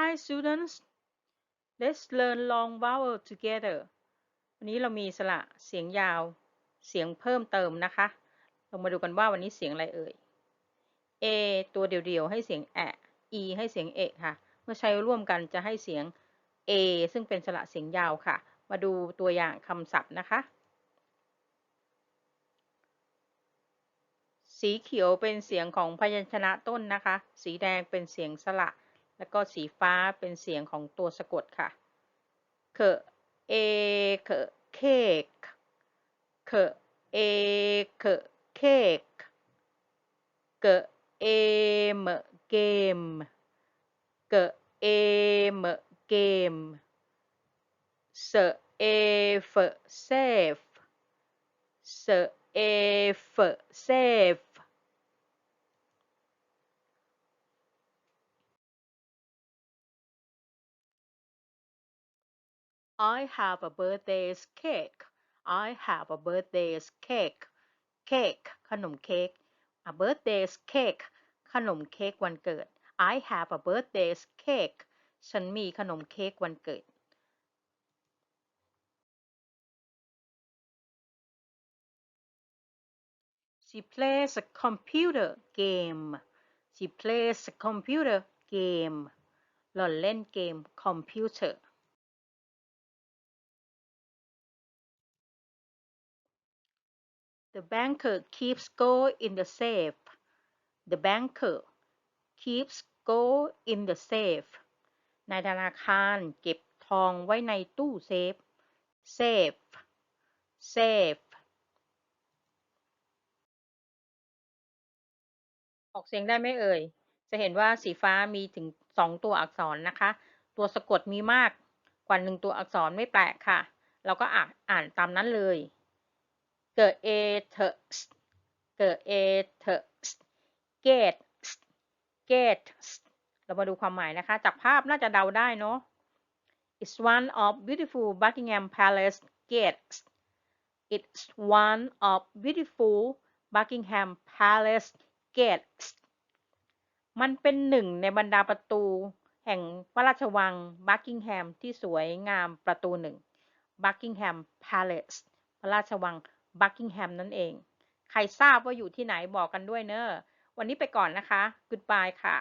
Hi students let's learn long vowel together วันนี้เรามีสระเสียงยาวเสียงเพิ่มเติมนะคะ เรามาดูกันว่าวันนี้เสียงอะไรเอ่ย A ตัวเดียวๆให้เสียงแอะ E ให้เสียงเอะค่ะ เมื่อใช้ร่วมกันจะให้เสียง A ซึ่งเป็นสระเสียงยาวค่ะ มาดูตัวอย่างคำศัพท์นะคะ สีเขียวเป็นเสียงของพยัญชนะต้นนะคะ สีแดงเป็นเสียงสระ แล้วก็สีฟ้าเป็นเสียงของตัวสะกดค่ะ เคเอ เคเคกเคเอ เคเคกเกเอมเกม เกเอมเกม เสเอฟเซฟ เสเอฟเซฟ I have a birthday's cake. I have a birthday's cake. Cake ขนมเค้ก a birthday's cake ขนมเค้กวันเกิด I have a birthday's cake ฉันมีขนมเค้กวันเกิด She plays a computer game. She plays a computer game หล่อนเล่นเกมคอมพิวเตอร์ The banker keeps gold in the safe. The banker keeps gold in the safe. นายธนาคารเก็บทองไว้ในตู้เซฟ safe safe ออกเสียงได้ไหมเอ่ย จะเห็นว่าสีฟ้ามีถึงสองตัวอักษรนะคะ ตัวสะกดมีมากกว่าหนึ่งตัวอักษรไม่แปลกค่ะ เราก็อ่านอ่านตามนั้นเลย เกิด a เถอะเกิด a เถอะ get get เรามาดูความหมายนะคะ จากภาพน่าจะเดาได้เนาะ It's one of beautiful Buckingham Palace gates It's one of beautiful Buckingham Palace gates มันเป็นหนึ่งในบรรดาประตู แห่งพระราชวังบักกิงแฮมที่สวยงามประตูหนึ่ง Buckingham Palace พระราชวัง บักกิงแฮมนั่นเอง ใครทราบว่าอยู่ที่ไหนบอกกันด้วยเนอะวันนี้ไปก่อนนะคะ Goodbye ค่ะ